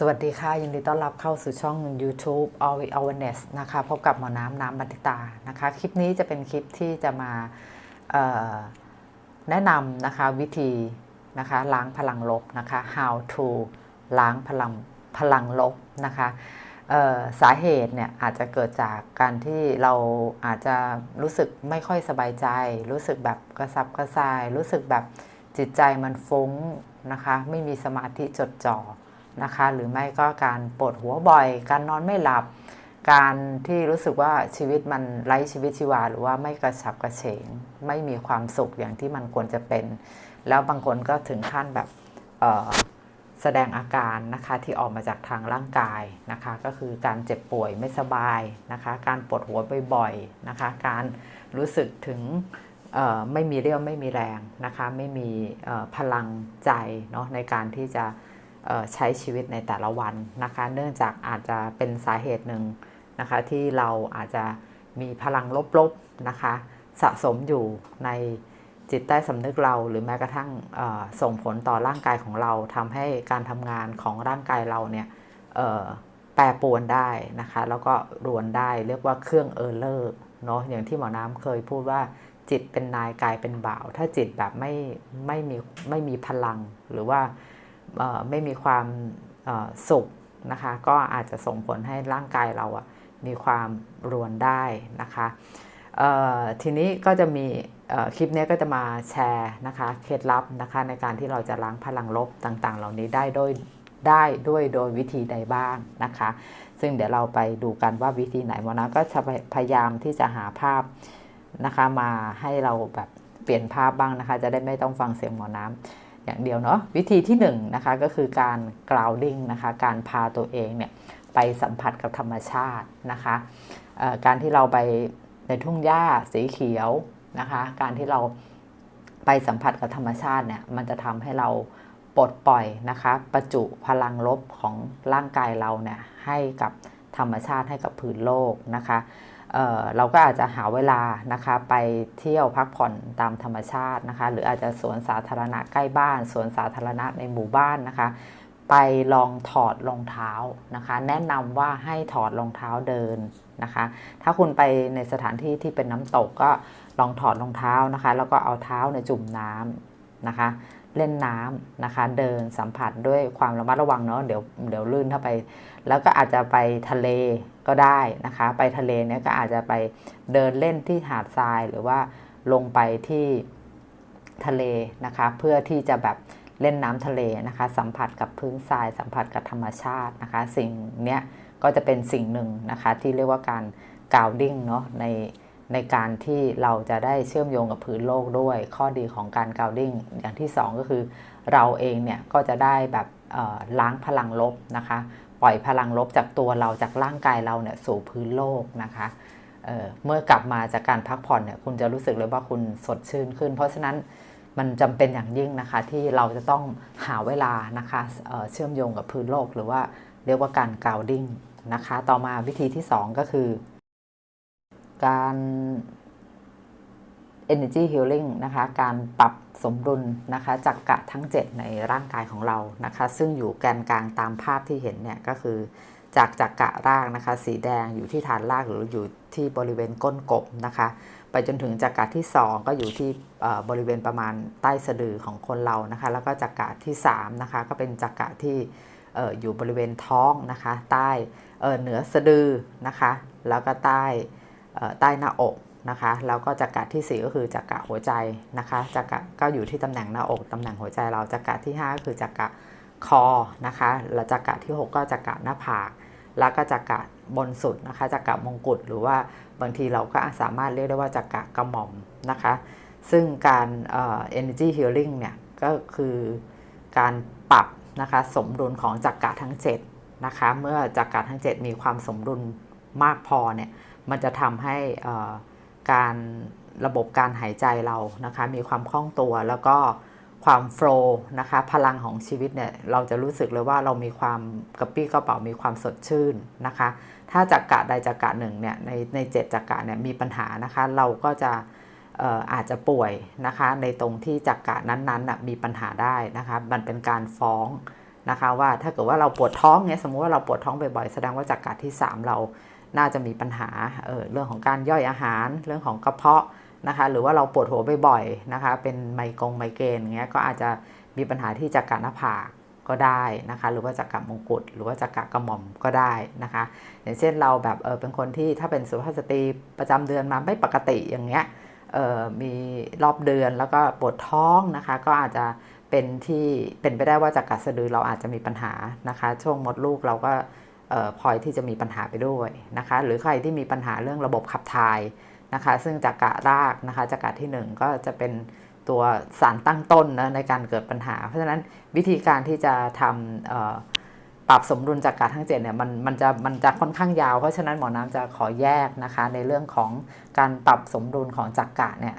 สวัสดีค่ะ ยินดีต้อนรับเข้าสู่ช่อง YouTube All Awareness นะคะพบกับหมอน้ำน้ำบันติตานะคะ คลิปนี้จะเป็นคลิปที่จะมาแนะนำนะคะวิธีนะคะล้างพลังลบนะคะ how to ล้างพลังพลังลบนะคะสาเหตุเนี่ยอาจจะเกิดจากการที่เราอาจจะรู้สึกไม่ค่อยสบายใจ รู้สึกแบบกระสับกระส่าย รู้สึกแบบจิตใจมันฟุ้งนะคะ ไม่มีสมาธิจดจ่อ นะคะหรือไม่ก็การปวดหัวบ่อย การนอนไม่หลับ การที่รู้สึกว่าชีวิตมันไร้ชีวิตชีวา หรือว่าไม่กระฉับกระเฉง ไม่มีความสุขอย่างที่มันควรจะเป็น แล้วบางคนก็ถึงขั้นแบบแสดงอาการนะคะที่ออกมาจากทางร่างกายนะคะ ก็คือการเจ็บป่วยไม่สบายนะคะ การปวดหัวบ่อยๆนะคะ การรู้สึกถึงไม่มีเรี่ยวไม่มีแรงนะคะ ไม่มีพลังใจเนาะในการที่จะ ใช้ชีวิตในแต่ละวันนะคะ เนื่องจากอาจจะเป็นสาเหตุหนึ่งนะคะ ที่เราอาจจะมีพลังลบๆนะคะ สะสมอยู่ในจิตใต้สำนึกเราหรือแม้กระทั่งส่งผลต่อร่างกายของเราทำให้การทำงานของร่างกายเราเนี่ยแปรปรวนได้นะคะ แล้วก็รวนได้เรียกว่าเครื่องเออร์เลอร์เนาะอย่างที่หมอน้ำเคยพูดว่าจิตเป็นนายกายเป็นบ่าว ถ้าจิตแบบไม่ไม่มีไม่มีพลังหรือว่า ไม่มีความสุขนะคะ ก็อาจจะส่งผลให้ร่างกายเราอะมีความรวนได้นะคะทีนี้ก็จะมีคลิปนี้ก็จะมาแชร์นะคะเคล็ดลับนะคะในการที่เราจะล้างพลังลบต่างๆ เหล่านี้ได้โดยได้ด้วยโดยวิธีใดบ้างนะคะ ซึ่งเดี๋ยวเราไปดูกันว่าวิธีไหนวนะก็จะพยายามที่จะหาภาพนะคะมาให้เราแบบเปลี่ยนภาพบ้างนะคะ จะได้ไม่ต้องฟังเสียงหมอน้ำ อย่างเดียวเนาะวิธีที่1นนะคะก็คือการ grounding นะคะการพาตัวเองเนี่ยไปสัมผัสกับธรรมชาตินะคะการที่เราไปในทุ่งหญ้าสีเขียวนะคะการที่เราไปสัมผัสกับธรรมชาติเนี่ยมันจะทำให้เราปลดปล่อยนะคะประจุพลังลบของร่างกายเราเนี่ยให้กับธรรมชาติให้กับพื้นโลกนะคะ เเราก็อาจจะหาเวลานะคะไปเที่ยวพักผ่อนตามธรรมชาตินะคะ หรืออาจจะสวนสาธารณะใกล้บ้านสวนสาธารณะในหมู่บ้านนะคะ ไปลองถอดรองเท้านะคะ แนะนำว่าให้ถอดรองเท้าเดินนะคะ ถ้าคุณไปในสถานที่ที่เป็นน้ำตกก็ลองถอดรองเท้านะคะ แล้วก็เอาเท้าในจุ่มน้ำนะคะ เล่นน้ำนะคะ เดินสัมผัสด้วยความระมัดระวังเนาะเดี๋ยวเดี๋ยวลื่นถ้าไป แล้วก็อาจจะไปทะเลก็ได้นะคะ ไปทะเลเนี่ยก็อาจจะไปเดินเล่นที่หาดทรายหรือว่าลงไปที่ทะเลนะคะ เพื่อที่จะแบบเล่นน้ำทะเลนะคะ สัมผัสกับพื้นทราย สัมผัสกับธรรมชาตินะคะ สิ่งเนี้ยก็จะเป็นสิ่งหนึ่งนะคะที่เรียกว่าการกาวดิ้งเนาะใน ในการที่เราจะได้เชื่อมโยงกับพื้นโลกด้วย ข้อดีของการกาวดิ้งอย่างที่สองก็คือ เราเองเนี่ยก็จะได้แบบล้างพลังลบนะคะ ปล่อยพลังลบจากตัวเราจากร่างกายเราเนี่ยสู่พื้นโลกนะคะเเมื่อกลับมาจากการพักผ่อนเนี่ยคุณจะรู้สึกเลยว่าคุณสดชื่นขึ้น เพราะฉะนั้นมันจำเป็นอย่างยิ่งนะคะที่เราจะต้องหาเวลานะคะเเชื่อมโยงกับพื้นโลก หรือว่าเรียกว่าการกาวดิ้งนะคะ ต่อมาวิธีที่ 2 ก็คือ การ energy healing นะคะ การปรับสมดุลนะคะจักกะทั้ง 7 ในร่างกายของเรานะคะ ซึ่งอยู่แกนกลางตามภาพที่เห็นเนี่ยก็คือจากจักกะรากนะคะ สีแดงอยู่ที่ฐานรากหรืออยู่ที่บริเวณก้นกบนะคะ ไปจนถึงจักกะที่ 2 ก็อยู่ที่บริเวณประมาณใต้สะดือของคนเรานะคะ แล้วก็จักกะที่3นะคะก็เป็นจักกะที่อยู่บริเวณท้องนะคะ ใต้เหนือสะดือนะคะ แล้วก็ใต้ ใต้หน้าอกนะคะแล้วก็จักระที่ 4 ก็คือจักระหัวใจนะคะจักระก็อยู่ที่ตำแหน่งหน้าอกตำแหน่งหัวใจเราจักระที่ 5 ก็คือจักระคอนะคะแล้วจักระที่ 6 ก็จักระหน้าผากแล้วก็จักระบนสุดนะคะจักระมงกุฎหรือว่าบางทีเราก็สามารถเรียกได้ว่าจักระกระหม่อมนะคะซึ่งการเอ่อ energy healing เนี่ยก็คือการปรับนะคะสมดุลของจักระทั้ง7นะคะเมื่อจักระทั้ง 7 มีความสมดุลมากพอเนี่ย มันจะทำให้การระบบการหายใจเรานะคะมีความคล่องตัวแล้วก็ความโฟล์นะคะพลังของชีวิตเนี่ยเราจะรู้สึกเลยว่าเรามีความกระปี้กระเป๋ามีความสดชื่นนะคะ ถ้าจักกะใดจักกะหนึ่งเนี่ยในในเจ็ดจักกะเนี่ยมีปัญหานะคะ เราก็จะอาจจะป่วยนะคะในตรงที่จักกะนั้นๆมีปัญหาได้นะคะ มันเป็นการฟ้องนะคะว่าถ้าเกิดว่าเราปวดท้องเนี่ยสมมุติว่าเราปวดท้องบ่อยๆแสดงว่าจากกะที่ 3 เรา น่าจะมีปัญหาเออเรื่องของการย่อยอาหาร เรื่องของกระเพาะนะคะ หรือว่าเราปวดหัวบ่อยๆนะคะ เป็นไมกงไมเกรนเงี้ยก็อาจจะมีปัญหาที่จากกะหน้าผากก็ได้นะคะ หรือว่าจากกะมงกุฎหรือว่าจากกะกระหม่อมก็ได้นะคะ อย่างเช่นเราแบบเออเป็นคนที่ถ้าเป็นสุภาพสตรีประจำเดือนมาไม่ปกติอย่างเงี้ยเออมีรอบเดือนแล้วก็ปวดท้องนะคะ ก็อาจจะเป็นที่เป็นไปได้ว่าจากกะสะดือเราอาจจะมีปัญหานะคะ ช่วงมดลูกเราก็ พลอยที่จะมีปัญหาไปด้วยนะคะ หรือใครที่มีปัญหาเรื่องระบบขับถ่ายนะคะ ซึ่งจากกะรากนะคะจากกะที่หนึ่งก็จะเป็นตัวสารตั้งต้นนะในการเกิดปัญหา เพราะฉะนั้นวิธีการที่จะทำปรับสมดุลจากกะทั้งเจ็ดเนี่ยมันมันจะมันจะค่อนข้างยาว เพราะฉะนั้นหมอน้ำจะขอแยกนะคะ ในเรื่องของการปรับสมดุลของจักกะเนี่ย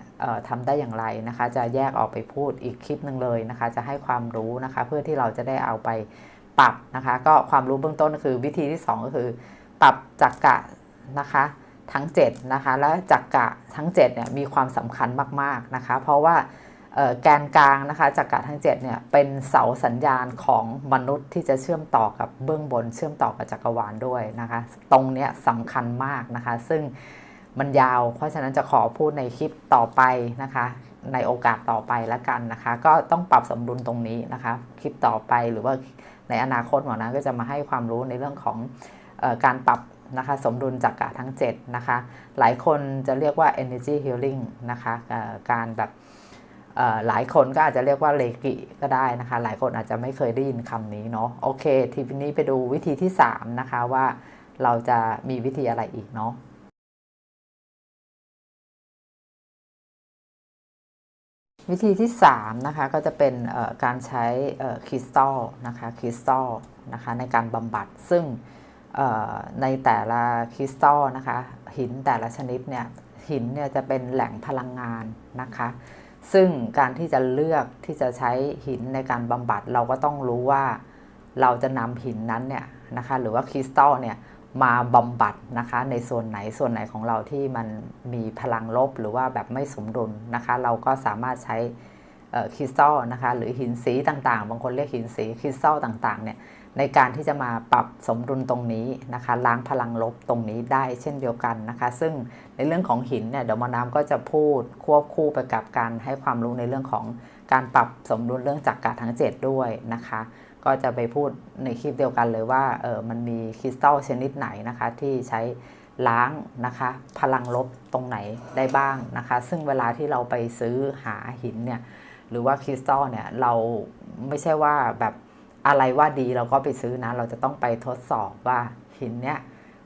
ทำได้อย่างไรนะคะ จะแยกออกไปพูดอีกคลิปหนึ่งเลยนะคะ จะให้ความรู้นะคะ เพื่อที่เราจะได้เอาไป ปรับนะคะก็ความรู้เบื้องต้นก็คือวิธีที่ 2 ก็คือ ปรับจักกะนะคะทั้ง7นะคะและจักกะทั้ง7เนี่ยมีความสำคัญมากๆนะคะเพราะว่าแกนกลางนะคะจักระทั้ง7เนี่ยเป็นเสาสัญญาณของมนุษย์ที่จะเชื่อมต่อกับเบื้องบน เชื่อมต่อกับจักรวาลด้วยนะคะตรงเนี้ยสำคัญมากนะคะ ซึ่งมันยาว เพราะฉะนั้นจะขอพูดในคลิปต่อไปนะคะ ในโอกาสต่อไปแล้วกันนะคะ ก็ต้องปรับสมดุลตรงนี้นะคะ คลิปต่อไปหรือว่า ในอนาคตหมอนะก็จะมาให้ความรู้ในเรื่องของออการปรับนะคะสมดุลจักระทั้ง7นะคะหลายคนจะเรียกว่า energy healing นะคะการแบบหลายคนก็อาจจะเรียกว่าเลกิก็ได้นะคะ หลายคนอาจจะไม่เคยได้ยินคำนี้เนาะโอเค ทีนี้ไปดูวิธีที่ 3 นะคะว่าเราจะมีวิธีอะไรอีกเนาะ วิธีที่ 3 นะคะ ก็จะเป็นการใช้คริสตัลนะคะคริสตัลนะคะในการบำบัดซึ่งในแต่ละคริสตัลนะคะ หินแต่ละชนิดเนี่ยหินเนี่ยจะเป็นแหล่งพลังงานนะคะ ซึ่งการที่จะเลือกที่จะใช้หินในการบำบัดเราก็ต้องรู้ว่าเราจะนำหินนั้นเนี่ยนะคะหรือว่าคริสตัลเนี่ย มาบำบัดนะคะ ในส่วนไหนส่วนไหนของเราที่มันมีพลังลบหรือว่าแบบไม่สมดุลนะคะ เราก็สามารถใช้คริสตัลนะคะหรือหินสีต่างๆ บางคนเรียกหินสีคริสตัลต่างๆเนี่ยในการที่จะมาปรับสมดุลตรงนี้นะคะ ล้างพลังลบตรงนี้ได้เช่นเดียวกันนะคะ ซึ่งในเรื่องของหินเนี่ยเดี๋ยวมอน้ำก็จะพูดควบคู่ไปกับการให้ความรู้ในเรื่องของการปรับสมดุลเรื่องจักรกะทั้ง 7 ด้วยนะคะ ก็จะไปพูดในคลิปเดียวกันเลยว่าเออมันมีคริสตัลชนิดไหนนะคะ ที่ใช้ล้างนะคะ พลังลบตรงไหนได้บ้างนะคะ ซึ่งเวลาที่เราไปซื้อหาหินเนี่ยหรือว่าคริสตัลเนี่ยเราไม่ใช่ว่าแบบอะไรว่าดีเราก็ไปซื้อนะ เราจะต้องไปทดสอบว่าหินเนี่ย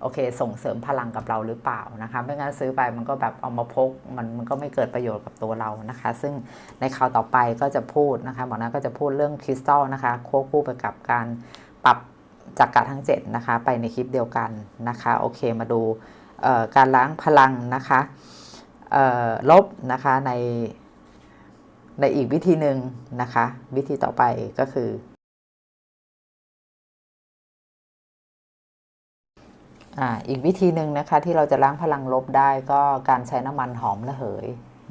โอเค ส่งเสริมพลังกับเราหรือเปล่านะคะไม่งั้นซื้อไปมันก็แบบเอามาพกมันมันก็ไม่เกิดประโยชน์กับตัวเรานะคะ ซึ่งในคราวต่อไปก็จะพูดนะคะหมอนาก็จะพูดเรื่องคริสตัลนะคะควบคู่ไปกับการปรับจักระทั้ง 7 นะคะ ไปในคลิปเดียวกันนะคะ โอเคมาดูการล้างพลังนะคะลบนะคะในในอีกวิธีหนึ่งนะคะ วิธีต่อไปก็คือ อ่าอีกวิธีหนึ่งนะคะที่เราจะล้างพลังลบได้ก็การใช้น้ำมันหอมระเหย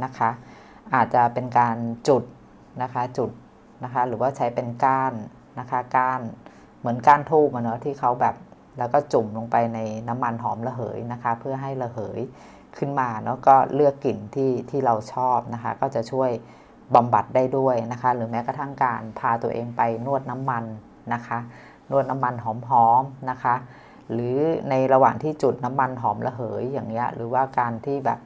นะคะ อาจจะเป็นการจุดนะคะจุดนะคะหรือว่าใช้เป็นก้านนะคะก้านเหมือนก้านทูบเนาะที่เขาแบบแล้วก็จุ่มลงไปในน้ำมันหอมระเหยนะคะ เพื่อให้ระเหยขึ้นมาเนาะก็เลือกกลิ่นที่ที่เราชอบนะคะ ก็จะช่วยบำบัดได้ด้วยนะคะ หรือแม้กระทั่งการพาตัวเองไปนวดน้ำมันนะคะ นวดน้ำมันหอมๆนะคะ หรือในระหว่างที่จุดน้ำมันหอมระเหยอย่างเงี้ยหรือว่าการที่แบบ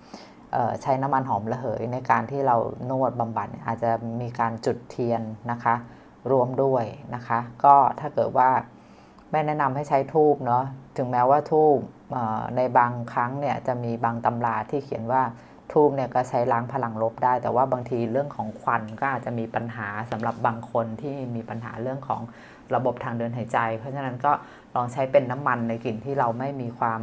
ใช้น้ำมันหอมระเหย ในการที่เรานวดบำบัดอาจจะมีการจุดเทียนนะคะรวมด้วยนะคะ ก็ถ้าเกิดว่าไม่แนะนำให้ใช้ทูบเนาะถึงแม้ว่าทูบในบางครั้งเนี่ยจะมีบางตำราที่เขียนว่าทูบเนี่ยก็ใช้ล้างพลังลบได้ แต่ว่าบางทีเรื่องของควันก็อาจจะมีปัญหาสำหรับบางคนที่มีปัญหาเรื่องของ ระบบทางเดินหายใจ เพราะฉะนั้นก็ลองใช้เป็นน้ำมันในกลิ่นที่เราไม่มีความ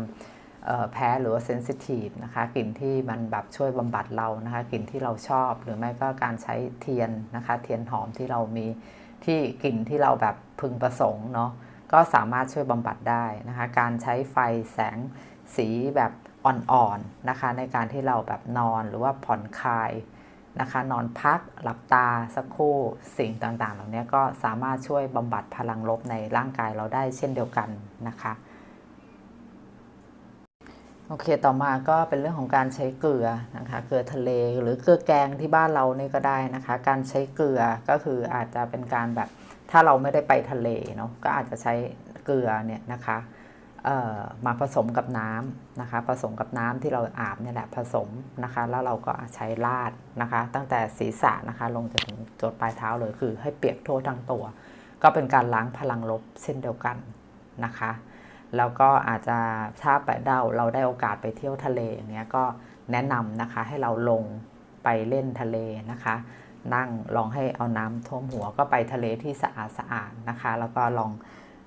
แพ้หรือว่าเซนซิทีฟนะคะกลิ่นที่มันแบบช่วยบำบัดเรานะคะกลิ่นที่เราชอบ หรือไม่ก็การใช้เทียนนะคะเทียนหอมที่เรามีที่กลิ่นที่เราแบบพึงประสงค์เนาะก็สามารถช่วยบำบัดได้นะคะการใช้ไฟแสงสีแบบอ่อนๆนะคะในการที่เราแบบนอนหรือว่าผ่อนคลาย นะคะ นอนพัก หลับตาสักครู่สิ่งต่างๆ เหล่านี้ก็สามารถช่วยบำบัดพลังลบในร่างกายเราได้เช่นเดียวกันนะคะโอเค ต่อมาก็เป็นเรื่องของการใช้เกลือนะคะ เกลือทะเลหรือเกลือแกงที่บ้านเรานี่ก็ได้นะคะ การใช้เกลือก็คืออาจจะเป็นการแบบถ้าเราไม่ได้ไปทะเลเนาะ ก็อาจจะใช้เกลือเนี่ยนะคะ มาผสมกับน้ำนะคะ ผสมกับน้ำที่เราอาบเนี่ยแหละผสมนะคะ แล้วเราก็ใช้ลาดนะคะ ตั้งแต่ศีรษะนะคะ ลงจนถึงจดปลายเท้าเลยคือ ให้เปียกทั่วทั้งตัว ก็เป็นการล้างพลังลบเช่นเดียวกันนะคะ แล้วก็อาจจะถ้าไปเดาเราได้โอกาสไปเที่ยวทะเลอย่างเงี้ยก็แนะนำนะคะให้เราลงไปเล่นทะเลนะคะ นั่งลองให้เอาน้ำท่วมหัวก็ไปทะเลที่สะอาดสะอาดนะคะ แล้วก็ลอง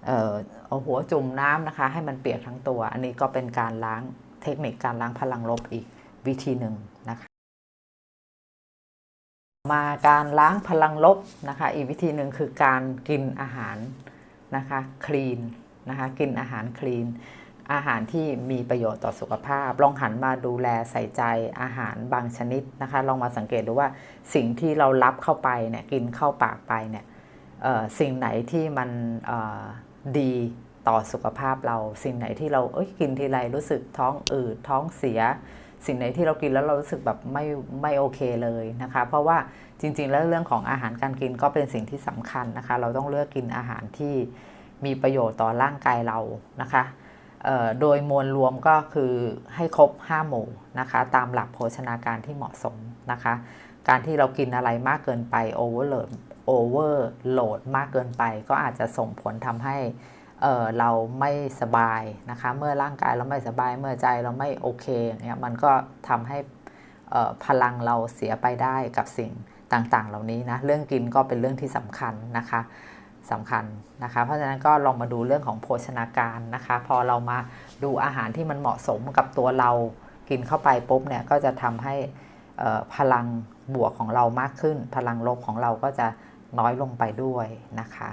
เอาหัวจุ่มน้ำนะคะ ให้มันเปียกทั้งตัว อันนี้ก็เป็นการล้างเทคนิคการล้างพลังลบอีกวิธีหนึ่งนะคะ มาการล้างพลังลบนะคะ อีกวิธีหนึ่งคือการกินอาหารนะคะคลีนนะคะกินอาหารคลีน อาหารที่มีประโยชน์ต่อสุขภาพ ลองหันมาดูแลใส่ใจอาหารบางชนิดนะคะ ลองมาสังเกตดูว่าสิ่งที่เรารับเข้าไปเนี่ยกินเข้าปากไปเนี่ยสิ่งไหนที่มัน ดีต่อสุขภาพเราสิ่งไหนที่เราเอ้ยกินทีไรรู้สึกท้องอืดท้องเสีย สิ่งไหนที่เรากินแล้วเรารู้สึกแบบไม่ไม่โอเคเลยนะคะ เพราะว่าจริง ๆ แล้วเรื่องของอาหารการกินก็เป็นสิ่งที่สำคัญนะคะ เราต้องเลือกกินอาหารที่มีประโยชน์ต่อร่างกายเรานะคะโดยมวลรวมก็คือให้ครบ 5 หมู่นะคะตามหลักโภชนาการที่เหมาะสมนะคะ การที่เรากินอะไรมากเกินไปโอเวอร์โหลด โอเวอร์โหลดมากเกินไป ก็อาจจะส่งผลทำให้เเราไม่สบายนะคะ เมื่อร่างกายเราไม่สบาย เมื่อใจเราไม่โอเคอย่างเงี้ยมันก็ทำให้พลังเราเสียไปได้กับสิ่งต่างๆ เหล่านี้นะ เรื่องกินก็เป็นเรื่องที่สำคัญนะคะสำคัญนะคะ เพราะฉะนั้นก็ลองมาดูเรื่องของโภชนาการนะคะ พอเรามาดูอาหารที่มันเหมาะสมกับตัวเรากินเข้าไปปุ๊บเนี่ยก็จะทำให้พลังบวกของเรามากขึ้น พลังลบของเราก็จะ น้อยลงไปด้วยนะคะ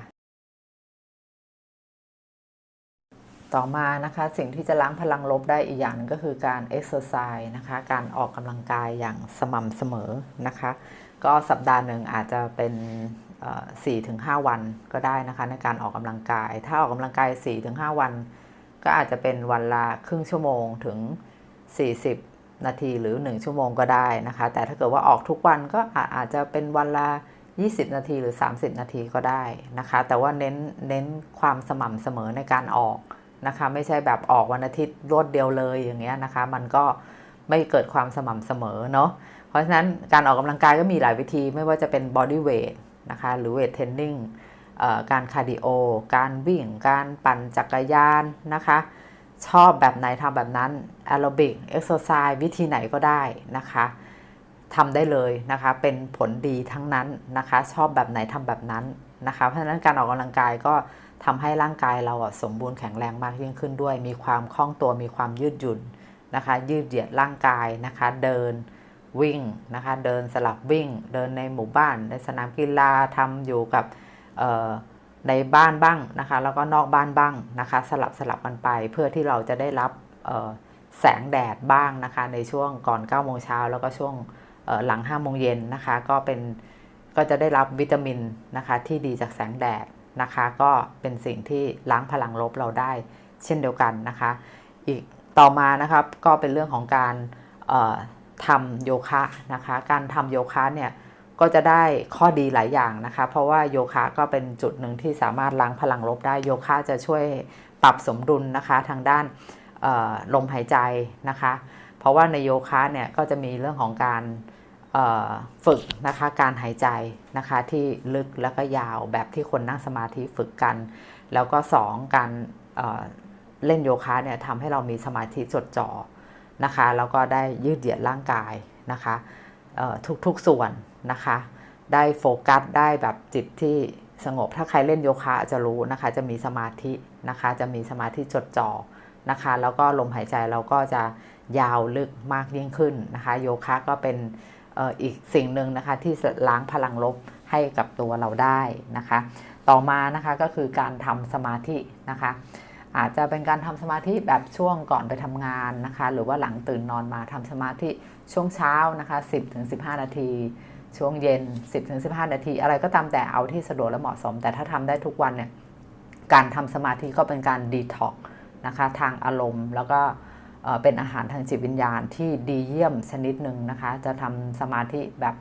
ต่อมานะคะสิ่งที่จะล้างพลังลบได้อีกอย่างนึงก็คือการเอ็กซ์เซอร์ไซส์นะคะการออกกำลังกายอย่างสม่ำเสมอนะคะ ก็สัปดาห์หนึ่งอาจจะเป็น4-5วันก็ได้นะคะในการออกกำลังกาย ถ้าออกกำลังกาย4-5วัน ก็อาจจะเป็นวันละครึ่งชั่วโมงถึง 40 นาทีหรือ 1 ชั่วโมงก็ได้นะคะ แต่ถ้าเกิดว่าออกทุกวันก็อาจจะเป็นวันละ 20 นาทีหรือ 30 นาทีก็ได้นะคะ แต่ว่าเน้นเน้นความสม่ำเสมอในการออกนะคะ ไม่ใช่แบบออกวันอาทิตย์รวดเดียวเลยอย่างเงี้ยนะคะ มันก็ไม่เกิดความสม่ำเสมอเนาะเพราะฉะนั้นการออกกำลังกายก็มีหลายวิธีไม่ว่าจะเป็น body weight นะคะหรือเวทเทรนนิ่งการคาร์ดิโอ การวิ่ง การปั่นจักรยานนะคะ ชอบแบบไหนทำแบบนั้นแอโรบิกเอ็กซ์ไซส์วิธีไหนก็ได้นะคะ ทำได้เลยนะคะ เป็นผลดีทั้งนั้นนะคะ ชอบแบบไหนทำแบบนั้นนะคะ เพราะฉะนั้นการออกกำลังกายก็ทำให้ร่างกายเราสมบูรณ์แข็งแรงมากยิ่งขึ้นด้วย มีความคล่องตัวมีความยืดหยุ่นนะคะ ยืดเหยียดร่างกายนะคะ เดินวิ่งนะคะ เดินสลับวิ่ง เดินในหมู่บ้าน ในสนามกีฬาทำอยู่กับในบ้านบ้างนะคะ แล้วก็นอกบ้านบ้างนะคะ สลับสลับกันไป เพื่อที่เราจะได้รับแสงแดดบ้างนะคะ ในช่วงก่อน9โมงเช้าแล้วก็ช่วง หลัง5โมงเย็นนะคะก็เป็นก็จะได้รับวิตามินนะคะที่ดีจากแสงแดดนะคะก็เป็นสิ่งที่ล้างพลังลบเราได้เช่นเดียวกันนะคะ อีกต่อมานะครับก็เป็นเรื่องของการทำโยคะนะคะ การทำโยคะเนี่ยก็จะได้ข้อดีหลายอย่างนะคะ เพราะว่าโยคะก็เป็นจุดหนึ่งที่สามารถล้างพลังลบได้โยคะจะช่วยปรับสมดุลนะคะทางด้านลมหายใจนะคะ เพราะว่าในโยคะเนี่ยก็จะมีเรื่องของการ ฝึกนะคะการหายใจนะคะที่ลึกแล้วก็ยาวแบบที่คนนั่งสมาธิฝึกกัน แล้วก็ 2 การเล่นโยคะเนี่ยทำให้เรามีสมาธิจดจ่อนะคะแล้วก็ได้ยืดเหยียดร่างกายนะคะทุกๆส่วนนะคะ ได้โฟกัสได้แบบจิตที่สงบถ้าใครเล่นโยคะจะรู้นะคะ จะมีสมาธินะคะ จะมีสมาธิจดจ่อนะคะ แล้วก็ลมหายใจเราก็จะยาวลึกมากยิ่งขึ้นนะคะ โยคะก็เป็น อีกสิ่งหนึ่งนะคะที่ล้างพลังลบให้กับตัวเราได้นะคะ ต่อมานะคะก็คือการทำสมาธินะคะ อาจจะเป็นการทำสมาธิแบบช่วงก่อนไปทำงานนะคะ หรือว่าหลังตื่นนอนมาทำสมาธิช่วงเช้านะคะ 10-15 นาทีช่วงเย็น 10-15 นาที อะไรก็ตามแต่เอาที่สะดวกและเหมาะสม แต่ถ้าทำได้ทุกวันเนี่ย การทำสมาธิก็เป็นการดีท็อกนะคะ ทางอารมณ์แล้วก็ เป็นอาหารทางจิตวิญญาณที่ดีเยี่ยมชนิดหนึ่งนะคะ จะทำสมาธิแบบ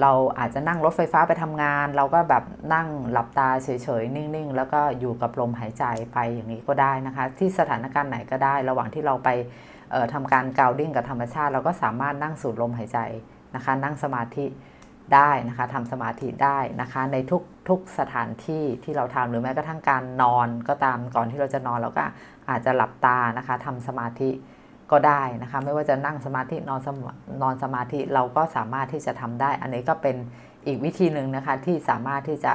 เราอาจจะนั่งรถไฟฟ้าไปทำงาน เราก็แบบนั่งหลับตาเฉยๆ นิ่งๆ แล้วก็อยู่กับลมหายใจไปอย่างนี้ก็ได้นะคะ ที่สถานการณ์ไหนก็ได้ ระหว่างที่เราไปออทำการกาวดิ้งกับธรรมชาติ เราก็สามารถนั่งสูดลมหายใจนะคะ นั่งสมาธิได้นะคะทำสมาธิได้นะคะ ในทุกทุกสถานที่ที่เราทำหรือแม้กระทั่งการนอนก็ตามก่อนที่เราจะนอนเราก็อาจจะหลับตานะคะทำสมาธิ ก็ได้นะคะไม่ว่าจะนั่งสมาธินอนสมานอนสมาธิเราก็สามารถที่จะทำได้ อันนี้ก็เป็นอีกวิธีหนึ่งนะคะที่สามารถที่จะ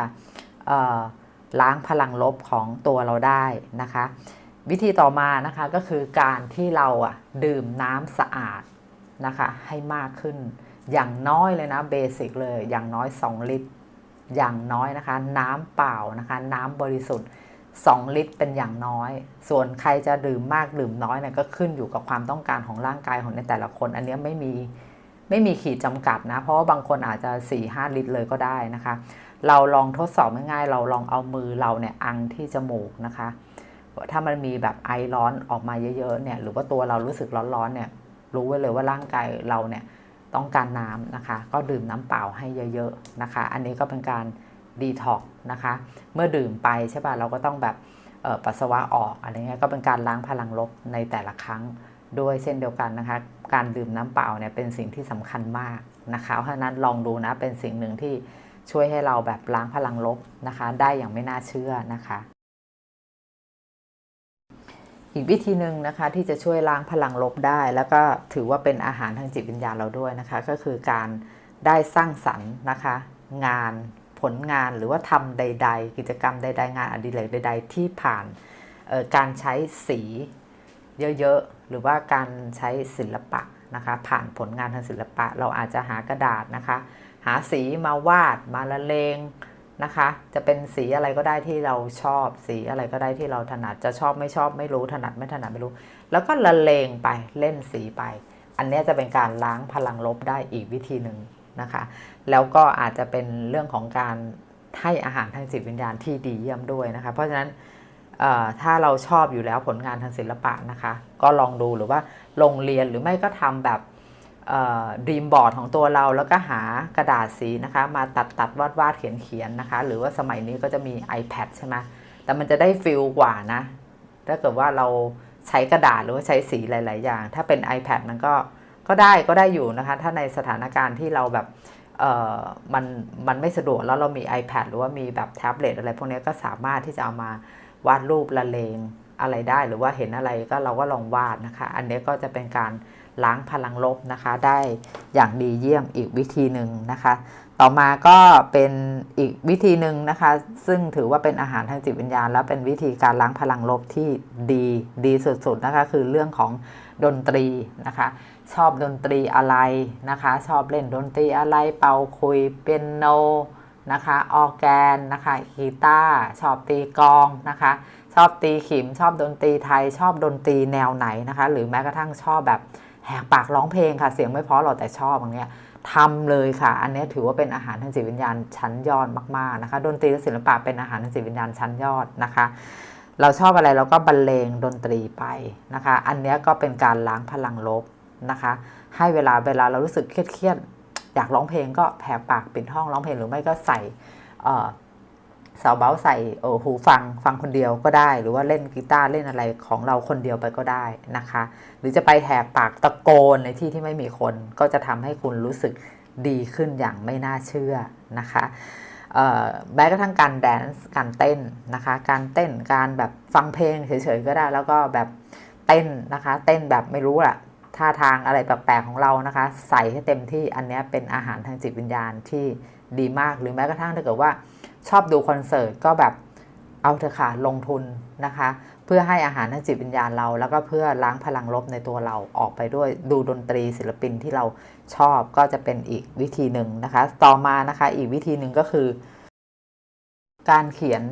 ล้างพลังลบของตัวเราได้นะคะ วิธีต่อมานะคะก็คือการที่เราอะดื่มน้ำสะอาดนะคะให้มากขึ้นอย่างน้อยเลยนะเบสิกเลยอย่างน้อย 2 ลิตร อย่างน้อยนะคะ น้ำเปล่านะคะ น้ำบริสุทธิ์ 2 ลิตรเป็นอย่างน้อย ส่วนใครจะดื่มมากดื่มน้อยเนี่ยก็ขึ้นอยู่กับความต้องการของร่างกายของในแต่ละคน อันเนี้ยไม่มีไม่มีขีดจำกัดนะ เพราะว่าบางคนอาจจะ 4-5 ลิตรเลยก็ได้นะคะ เราลองทดสอบง่ายๆ เราลองเอามือเราเนี่ยอังที่จมูกนะคะ ถ้ามันมีแบบไอร้อนออกมาเยอะๆเนี่ย หรือว่าตัวเรารู้สึกร้อนๆเนี่ย รู้ไว้เลยว่าร่างกายเราเนี่ยต้องการน้ำนะคะ ก็ดื่มน้ำเปล่าให้เยอะ ๆนะคะ อันนี้ก็เป็นการ ดีท็อกนะคะ เมื่อดื่มไปใช่ป่ะเราก็ต้องแบบปัสสาวะออกอะไรเงี้ยก็เป็นการล้างพลังลบในแต่ละครั้งด้วยเช่นเดียวกันนะคะ การดื่มน้ำเปล่าเนี่ยเป็นสิ่งที่สำคัญมากนะคะเพราะฉะนั้นลองดูนะเป็นสิ่งหนึ่งที่ช่วยให้เราแบบล้างพลังลบนะคะ ได้อย่างไม่น่าเชื่อนะคะ อีกวิธีหนึ่งนะคะที่จะช่วยล้างพลังลบได้ แล้วก็ถือว่าเป็นอาหารทางจิตวิญญาณเราด้วยนะคะ ก็คือการได้สร้างสรรค์นะคะ งาน ผลงานหรือว่าทำใด ๆ กิจกรรมใด ๆ งานอดิเรกใด ๆ ที่ผ่านการใช้สีเยอะๆ หรือว่าการใช้ศิลปะนะคะผ่านผลงานทางศิลปะ เราอาจจะหากระดาษนะคะ หาสีมาวาดมาละเลงนะคะ จะเป็นสีอะไรก็ได้ที่เราชอบ สีอะไรก็ได้ที่เราถนัดจะชอบไม่ชอบไม่รู้ถนัดไม่ถนัดไม่รู้ แล้วก็ละเลงไปเล่นสีไป อันนี้จะเป็นการล้างพลังลบได้อีกวิธีหนึ่งนะคะ แล้วก็อาจจะเป็นเรื่องของการให้อาหารทางจิตวิญญาณที่ดีเยี่ยมด้วยนะคะ เพราะฉะนั้นถ้าเราชอบอยู่แล้วผลงานทางศิลปะนะคะ ก็ลองดูหรือว่าลงเรียนหรือไม่ก็ทำแบบดีมบอร์ดของตัวเราแล้วก็หากระดาษสีนะคะ มาตัดตัดวาดวาดเขียนเขียนนะคะ หรือว่าสมัยนี้ก็จะมี iPad ใช่ไหมแต่มันจะได้ฟิลกว่านะ ถ้าเกิดว่าเราใช้กระดาษหรือว่าใช้สีหลาย ๆ อย่าง ถ้าเป็น iPad มันก็ก็ได้ก็ได้อยู่นะคะ ถ้าในสถานการณ์ที่เราแบบ มันมันไม่สะดวกแล้วเรามี iPad หรือว่ามีแบบแท็บเล็ตอะไรพวกนี้ก็สามารถที่จะเอามาวาดรูปละเลงอะไรได้หรือว่าเห็นอะไรก็เราก็ลองวาดนะคะ อันนี้ก็จะเป็นการล้างพลังลบนะคะ ได้อย่างดีเยี่ยมอีกวิธีหนึ่งนะคะ ต่อมาก็เป็นอีกวิธีหนึ่งนะคะ ซึ่งถือว่าเป็นอาหารทางจิตวิญญาณ และเป็นวิธีการล้างพลังลบที่ดีดีสุดๆนะคะ คือเรื่องของดนตรีนะคะ ชอบดนตรีอะไรนะคะ ชอบเล่นดนตรีอะไรเป่าคุยเปียโนนะคะออแกนนะคะกีตาร์ชอบตีกองนะคะ ชอบตีขิมชอบดนตรีไทย ชอบดนตรีแนวไหนนะคะ หรือแม้กระทั่งชอบแบบแหกปากร้องเพลงค่ะ เสียงไม่เพราะหรอกแต่ชอบอย่างเงี้ยทำเลยค่ะ อันนี้ถือว่าเป็นอาหารทางจิตวิญญาณชั้นยอดมากๆนะคะ ดนตรีและศิลปะเป็นอาหารทางจิตวิญญาณชั้นยอดนะคะ เราชอบอะไรเราก็บรรเลงดนตรีไปนะคะ อันนี้ก็เป็นการล้างพลังลบ นะคะ ให้เวลาเวลาเรารู้สึกเครียดๆอยากร้องเพลงก็แผกปากปิดห้องร้องเพลงหรือไม่ก็ใส่เสาเบาใส่เอหูฟังฟังคนเดียวก็ได้ หรือว่าเล่นกีตาร์เล่นอะไรของเราคนเดียวไปก็ได้นะคะ หรือจะไปแหกปากตะโกนในที่ที่ไม่มีคนก็จะทำให้คุณรู้สึกดีขึ้นอย่างไม่น่าเชื่อนะคะแม้กระทั่งการแดนซ์การเต้นนะคะ การเต้นการแบบฟังเพลงเฉยๆก็ได้ แล้วก็แบบเต้นนะคะ เต้นแบบไม่รู้ละ ท่าทางอะไรแปลกๆของเรานะคะ ใส่ให้เต็มที่อันนี้เป็นอาหารทางจิตวิญญาณที่ดีมากหรือแม้กระทั่งถ้าเกิดว่าชอบดูคอนเสิร์ตก็แบบเอาเถอะค่ะลงทุนนะคะ เพื่อให้อาหารทางจิตวิญญาณเรา แล้วก็เพื่อล้างพลังลบในตัวเราออกไปด้วยดูดนตรีศิลปินที่เราชอบก็จะเป็นอีกวิธีหนึ่งนะคะ ต่อมานะคะ อีกวิธีหนึ่งก็คือ การเขียน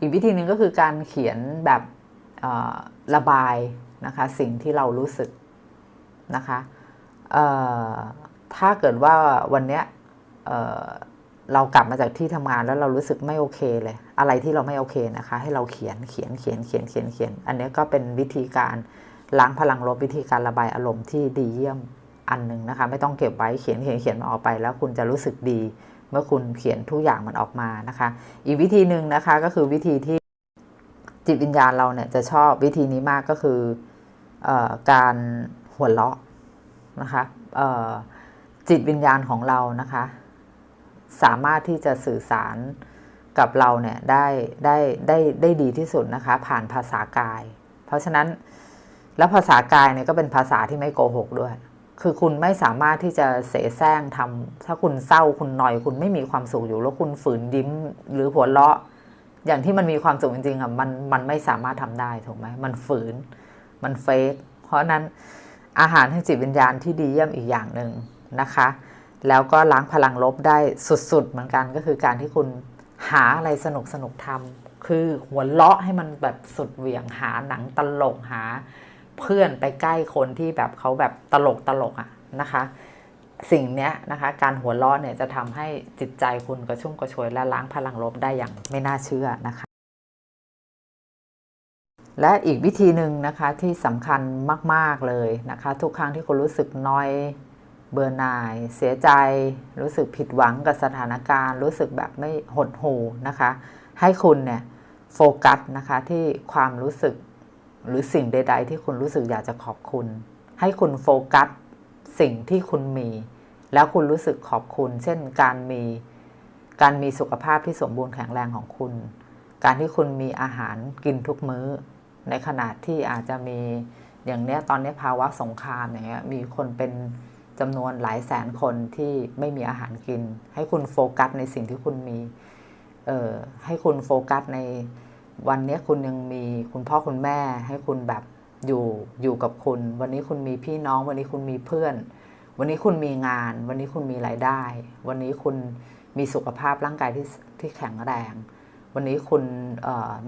อีกวิธีหนึ่งก็คือการเขียนแบบระบาย นะคะ สิ่งที่เรารู้สึกนะคะถ้าเกิดว่าวันเนี้ยเเรากลับมาจากที่ทำงานแล้วเรารู้สึกไม่โอเคเลย อะไรที่เราไม่โอเคนะคะ ให้เราเขียนเขียนเขียนเขียนเขียนเขียน อันนี้ก็เป็นวิธีการล้างพลังลบวิธีการระบายอารมณ์ที่ดีเยี่ยมอันหนึ่งนะคะ ไม่ต้องเก็บไว้เขียนเขียนเขียนมันออกไป แล้วคุณจะรู้สึกดี เมื่อคุณเขียนทุกอย่างมันออกมานะคะ อีกวิธีหนึ่งนะคะก็คือวิธีที่จิตวิญญาณเราเนี่ยจะชอบวิธีนี้มากก็คือ การหัวเราะนะคะจิตวิญญาณของเรานะคะ สามารถที่จะสื่อสารกับเราเนี่ยได้ได้ได้ได้ดีที่สุดนะคะ ผ่านภาษากาย เพราะฉะนั้นแล้วภาษากายเนี่ยก็เป็นภาษาที่ไม่โกหกด้วย คือคุณไม่สามารถที่จะเสแสร้งทำถ้าคุณเศร้าคุณหน่อย คุณไม่มีความสุขอยู่แล้วคุณฝืนยิ้มหรือหัวเราะ อย่างที่มันมีความสุขจริงๆอะมันมันไม่สามารถทำได้ถูกไหมมันฝืน มันเฟกเพราะนั้นอาหารทางจิตวิญญาณที่ดีเยี่ยมอีกอย่างหนึ่งนะคะ แล้วก็ล้างพลังลบได้สุดๆเหมือนกันก็คือการที่คุณหาอะไรสนุกสนุกๆทำคือหัวเราะให้มันแบบสุดเหวี่ยงหาหนังตลกหา เพื่อนไปใกล้คนที่แบบเขาแบบตลกตลกๆอะนะคะ สิ่งเนี้ยนะคะการหัวเราะเนี่ยจะทำให้จิตใจคุณกระชุ่มกระชวยและล้างพลังลบได้อย่างไม่น่าเชื่อนะคะ และอีกวิธีหนึ่งนะคะที่สำคัญมาก ๆ เลยนะคะ ทุกครั้งที่คุณรู้สึกน้อยเบื่อหน่าย เสียใจ รู้สึกผิดหวังกับสถานการณ์ รู้สึกแบบไม่หดหู่นะคะ ให้คุณเนี่ยโฟกัสนะคะที่ความรู้สึกหรือสิ่งใด ๆ ที่คุณรู้สึกอยากจะขอบคุณ ให้คุณโฟกัสสิ่งที่คุณมี แล้วคุณรู้สึกขอบคุณ เช่นการมีการมีสุขภาพที่สมบูรณ์แข็งแรงของคุณ การที่คุณมีอาหารกินทุกมื้อ ในขณะที่อาจจะมีอย่างเนี้ยตอนนี้ภาวะสงครามอย่างเงี้ยมีคนเป็นจำนวนหลายแสนคนที่ไม่มีอาหารกิน ให้คุณโฟกัสในสิ่งที่คุณมีเอ่อให้คุณโฟกัสในวันนี้คุณยังมีคุณพ่อคุณแม่ ให้คุณแบบอยู่อยู่กับคุณ วันนี้คุณมีพี่น้อง วันนี้คุณมีเพื่อน วันนี้คุณมีงาน วันนี้คุณมีรายได้ วันนี้คุณมีสุขภาพร่างกายที่ที่แข็งแรง วันนี้คุณ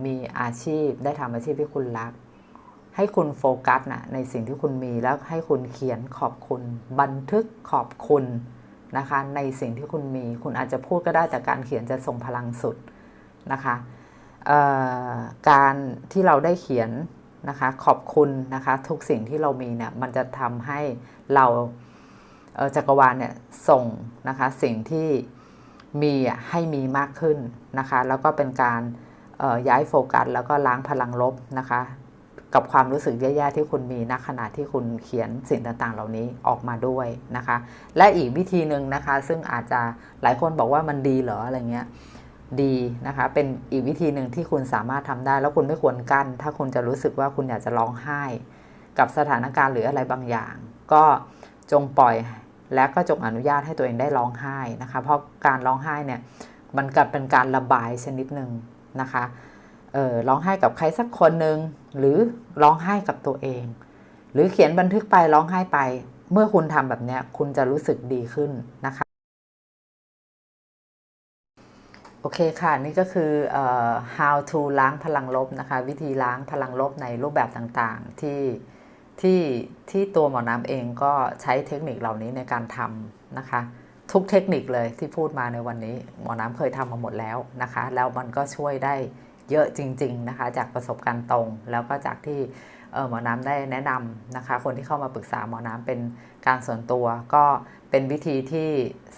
มีอาชีพได้ทำอาชีพที่คุณรัก ให้คุณโฟกัสนะในสิ่งที่คุณมีแล้วให้คุณเขียนขอบคุณ บันทึกขอบคุณนะคะ ในสิ่งที่คุณมี คุณอาจจะพูดก็ได้แต่การเขียนจะทรงพลังสุดนะคะการที่เราได้เขียนนะคะ ขอบคุณนะคะ ทุกสิ่งที่เรามีเนี่ยมันจะทำให้เราเจักรวาลเนี่ยส่งนะคะสิ่งที่มีให้มีมากขึ้น นะคะ แล้วก็เป็นการย้ายโฟกัสแล้วก็ล้างพลังลบนะคะ กับความรู้สึกแย่ๆที่คุณมีณขณะที่คุณเขียนสิ่งต่างๆ เหล่านี้ออกมาด้วยนะคะ และอีกวิธีหนึ่งนะคะ ซึ่งอาจจะหลายคนบอกว่ามันดีเหรออะไรเงี้ยดีนะคะ เป็นอีกวิธีหนึ่งที่คุณสามารถทำได้ แล้วคุณไม่ควรกั้น ถ้าคุณจะรู้สึกว่าคุณอยากจะร้องไห้ กับสถานการณ์หรืออะไรบางอย่าง ก็จงปล่อยและก็จงอนุญาตให้ตัวเองได้ร้องไห้นะคะ เพราะการร้องไห้เนี่ย มันกลับเป็นการระบายชนิดหนึ่งนะคะเออร้องไห้กับใครสักคนหนึ่งหรือร้องไห้กับตัวเอง หรือเขียนบันทึกไปร้องไห้ไป เมื่อคุณทำแบบเนี้ยคุณจะรู้สึกดีขึ้นนะคะโอเคค่ะ นี่ก็คือออ how to ล้างพลังลบนะคะ วิธีล้างพลังลบในรูปแบบต่างๆ ที่ที่ที่ตัวหมอน้ำเองก็ใช้เทคนิคเหล่านี้ในการทำนะคะ ทุกเทคนิคเลยที่พูดมาในวันนี้ หมอน้ำเคยทำมาหมดแล้วนะคะ แล้วมันก็ช่วยได้เยอะจริง ๆนะคะ จากประสบการณ์ตรง แล้วก็จากที่เอ่อหมอน้ำได้แนะนำนะคะ คนที่เข้ามาปรึกษาหมอน้ำเป็นการส่วนตัว ก็เป็นวิธีที่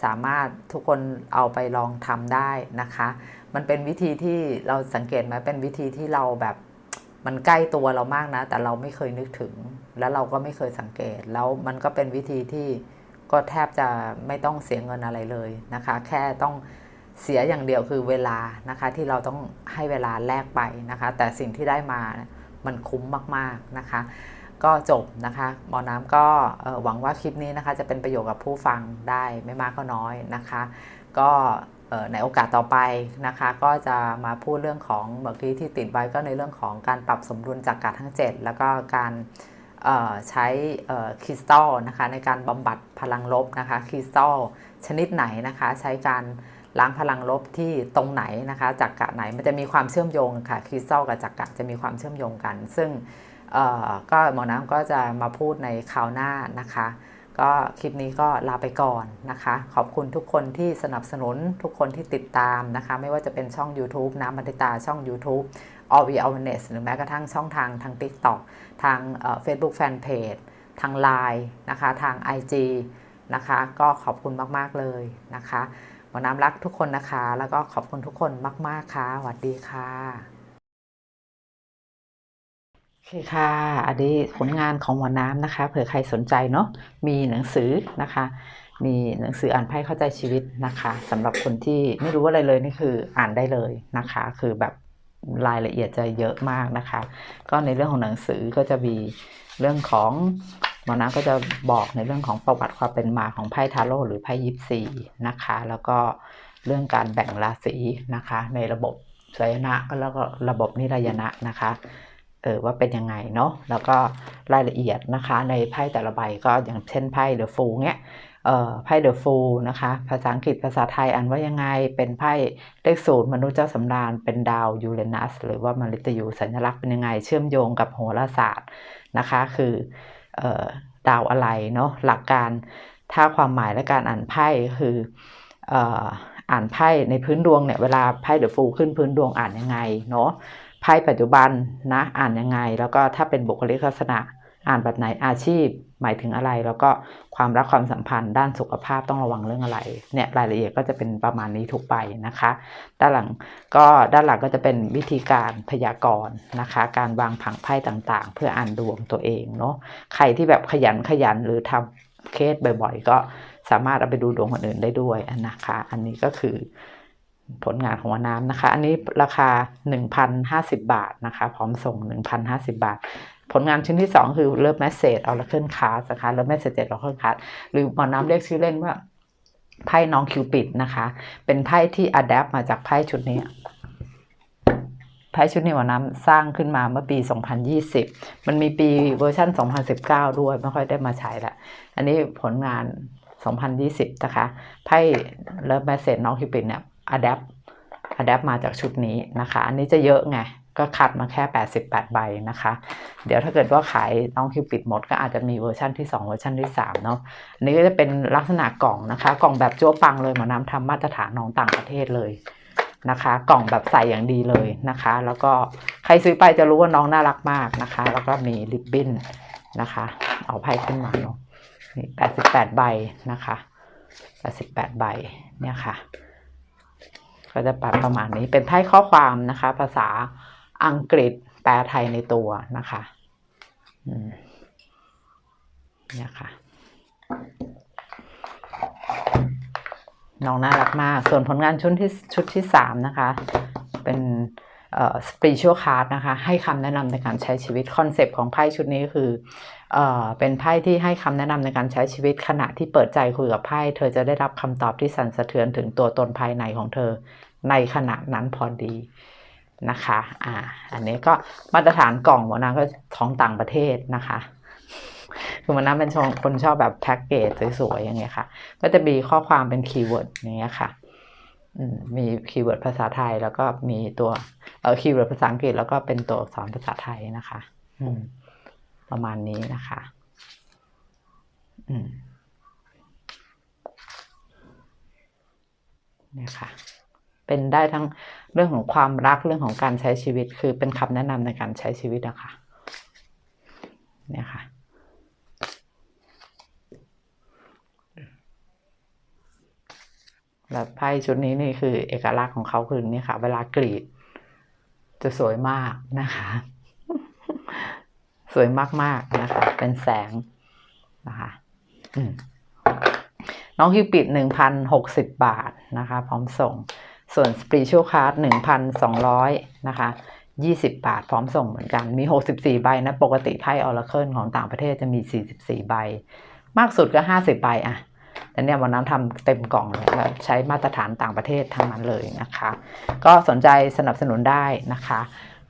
สามารถทุกคนเอาไปลองทำได้นะคะ มันเป็นวิธีที่เราสังเกตไหมเป็นวิธีที่เราแบบมันใกล้ตัวเรามากนะ แต่เราไม่เคยนึกถึง แล้วเราก็ไม่เคยสังเกต แล้วมันก็เป็นวิธีที่ ก็แทบจะไม่ต้องเสียเงินอะไรเลยนะคะ แค่ต้องเสียอย่างเดียวคือเวลานะคะ ที่เราต้องให้เวลาแลกไปนะคะ แต่สิ่งที่ได้มามันคุ้มมากๆนะคะ ก็จบนะคะหมอน้ำก็หวังว่าคลิปนี้นะคะ จะเป็นประโยชน์กับผู้ฟังได้ไม่มากก็น้อยนะคะ ก็ในโอกาสต่อไปนะคะ ก็จะมาพูดเรื่องของเมื่อกี้ที่ติดไว้ก็ในเรื่องของการปรับสมดุลจากกาทั้ง 7 แล้วก็การ ใช้คริสตัลนะคะในการบำบัดพลังลบนะคะคริสตัลชนิดไหนนะคะใช้การล้างพลังลบที่ตรงไหนนะคะจักกะไหนมันจะมีความเชื่อมโยงค่ะคริสตัลกับจักกะจะมีความเชื่อมโยงกัน ซึ่งก็หมอน้ำก็จะมาพูดในคราวหน้านะคะ ก็คลิปนี้ก็ลาไปก่อนนะคะ ขอบคุณทุกคนที่สนับสนุนทุกคนที่ติดตามนะคะ ไม่ว่าจะเป็นช่อง YouTube น้ำบันติตาช่อง YouTube All We Awareness หรือแม้กระทั่งช่องทางทาง TikTok ทางเอ่อ Facebook Fanpage ทาง Line นะคะ ทาง IG นะคะ ก็ขอบคุณมาก ๆ เลยนะคะหมอน้ำรักทุกคนนะคะ แล้วก็ขอบคุณทุกคนมาก ๆ ค่ะสวัสดีค่ะโอเคค่ะ อันนี้ผลงานของหมอน้ำนะคะ เผื่อใครสนใจเนาะ มีหนังสือนะคะ มีหนังสืออ่านไพ่เข้าใจชีวิตนะคะสำหรับคนที่ไม่รู้อะไรเลยนี่คืออ่านได้เลยนะคะ คือแบบ รายละเอียดจะเยอะมากนะคะ ก็ในเรื่องของหนังสือก็จะมีเรื่องของหมอน้ำก็จะบอกในเรื่องของประวัติความเป็นมาของไพ่ทาโร่หรือไพ่ยิปซีนะคะ แล้วก็เรื่องการแบ่งราศีนะคะ ในระบบสยนะแล้วก็ระบบนิรายณะนะคะเออว่าเป็นยังไงเนาะแล้วก็รายละเอียดนะคะ ในไพ่แต่ละใบก็อย่างเช่นไพ่เดอะฟูเนี้ย ไพ่เดอะฟูลนะคะ ภาษาอังกฤษภาษาไทยอ่านว่ายังไง เป็นไพ่เลขศูนย์มนุษย์เจ้าสำราญ เป็นดาวยูเรนัสหรือว่ามาริตยูสัญลักษณ์เป็นยังไง เชื่อมโยงกับโหราศาสตร์นะคะ คือออดาวอะไรเนาะ หลักการถ้าความหมายและการอ่านไพ่คืออ่ออ่านไพ่ในพื้นดวงเนี่ย เวลาไพ่เดอะฟูขึ้นพื้นดวงอ่านยังไงเนาะ ไพ่ปัจจุบันนะอ่านยังไง แล้วก็ถ้าเป็นบุคลิกลักษณะ อ่านแบบไหนอาชีพหมายถึงอะไร แล้วก็ความรักความสัมพันธ์ด้านสุขภาพต้องระวังเรื่องอะไรเนี่ยรายละเอียดก็จะเป็นประมาณนี้ทุกไปนะคะ ด้านหลังก็ด้านหลังก็จะเป็นวิธีการพยากรณ์นะคะ การวางผังไพ่ต่างๆ เพื่ออ่านดวงตัวเองเนาะใครที่แบบขยันขยันหรือทำเคสบ่อยๆ ก็สามารถเอาไปดูดวงคนอื่นได้ด้วยนะคะ อันนี้ก็คือผลงานของวาน้ำนะคะ อันนี้ราคา 1,050 บาทนะคะ พร้อมส่ง 1,050 บาท ผลงานชิ้นที่ 2 คือเลิฟแมสเซจเอาละเคลนคาสนะคะเลิฟแมสเซจเอาละเคลนคาสหรือหมอน้ำเรียกชื่อเล่นว่าไพ่น้องคิวปิดนะคะ เป็นไพ่ที่อัดแอปมาจากไพ่ชุดนี้ไพ่ชุดนี้หมอน้ำสร้างขึ้นมาเมื่อปี 2020 มันมีปีเวอร์ชัน2019 ด้วย ไม่ค่อยได้มาใช้ละ อันนี้ผลงาน 2020 นะคะ ไพ่เลิฟแมสเซจน้องคิวปิดเนี่ยอัดแอปอัดแอปมาจากชุดนี้นะคะ อันนี้จะเยอะไง ก็คัดมาแค่ 88 ใบนะคะ เดี๋ยวถ้าเกิดว่าขายน้องคิวปิดหมดก็อาจจะมีเวอร์ชันที่ 2 เวอร์ชันที่ 3 เนาะอันนี้ก็จะเป็นลักษณะกล่องนะคะ กล่องแบบจั่วปังเลยหมอน้ำทำมาตรฐานของต่างประเทศเลยนะคะ กล่องแบบใส่อย่างดีเลยนะคะ แล้วก็ใครซื้อไปจะรู้ว่าน้องน่ารักมากนะคะ แล้วก็มีริบบิ้นนะคะ เอาไพ่ขึ้นมาเนาะนี่88 ใบนะคะ88ใบเนี่ยค่ะ ก็จะปรับประมาณนี้เป็นไพ่ข้อความนะคะ ภาษา อังกฤษแปลไทยในตัวนะคะเนี่ยค่ะ น้องน่ารักมาก ส่วนผลงานชุดที่ชุดที่สามนะคะ เป็นเอ่อ spiritual card นะคะ ให้คำแนะนำในการใช้ชีวิต คอนเซปต์ของไพ่ชุดนี้คือเอเป็นไพ่ที่ให้คำแนะนำในการใช้ชีวิต ขณะที่เปิดใจคุยกับไพ่ เธอจะได้รับคำตอบที่สั่นสะเทือนถึงตัวตนภายในของเธอ ในขณะนั้นพอดี นะคะ อ่า อันนี้ก็มาตรฐานกล่องหมอนาก็ของต่างประเทศนะคะ คือมันน้ำเป็นคนชอบแบบแพ็กเกจสวยๆอย่างเงี้ยค่ะ ก็จะมีข้อความเป็นคีย์เวิร์ดอย่างเงี้ยค่ะมมีคีย์เวิร์ดภาษาไทยแล้วก็มีตัว เออคีย์เวิร์ดภาษาอังกฤษแล้วก็เป็นตัวอักษรภาษาไทยนะคะ อืม ประมาณนี้นะคะ อืมเนี่ยค่ะ เป็นได้ทั้ง เรื่องของความรักเรื่องของการใช้ชีวิต คือเป็นคำแนะนำในการใช้ชีวิตนะคะเนี่ยค่ะแบบไพ่ชุดนี้นี่คือเอกลักษณ์ของเขาคือนี่ค่ะ เวลากรีด จะสวยมากนะคะ สวยมากๆนะคะ เป็นแสงนะคะน้องคิวปิดหนึ่งพันหกสิบบาทนะคะ พร้อมส่ง ส่วน Spiritual Card หนึ่งพันสองร้อยนะคะยี่สิบบาทพร้อมส่งเหมือนกัน มีหกสิบสี่ใบนะ ปกติไพ่ออร์เคิลของต่างประเทศจะมีสี่สิบสี่ใบ มากสุดก็ห้าสิบใบอะแต่เนี่ยวันนั้นทำเต็มกล่องเลยแล้วใช้มาตรฐานต่างประเทศทั้งนั้นเลยนะคะ ก็สนใจสนับสนุนได้นะคะ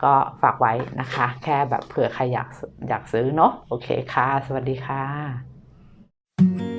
ก็ฝากไว้นะคะ แค่แบบเผื่อใครอยากอยากซื้อเนาะ โอเคค่ะ สวัสดีค่ะ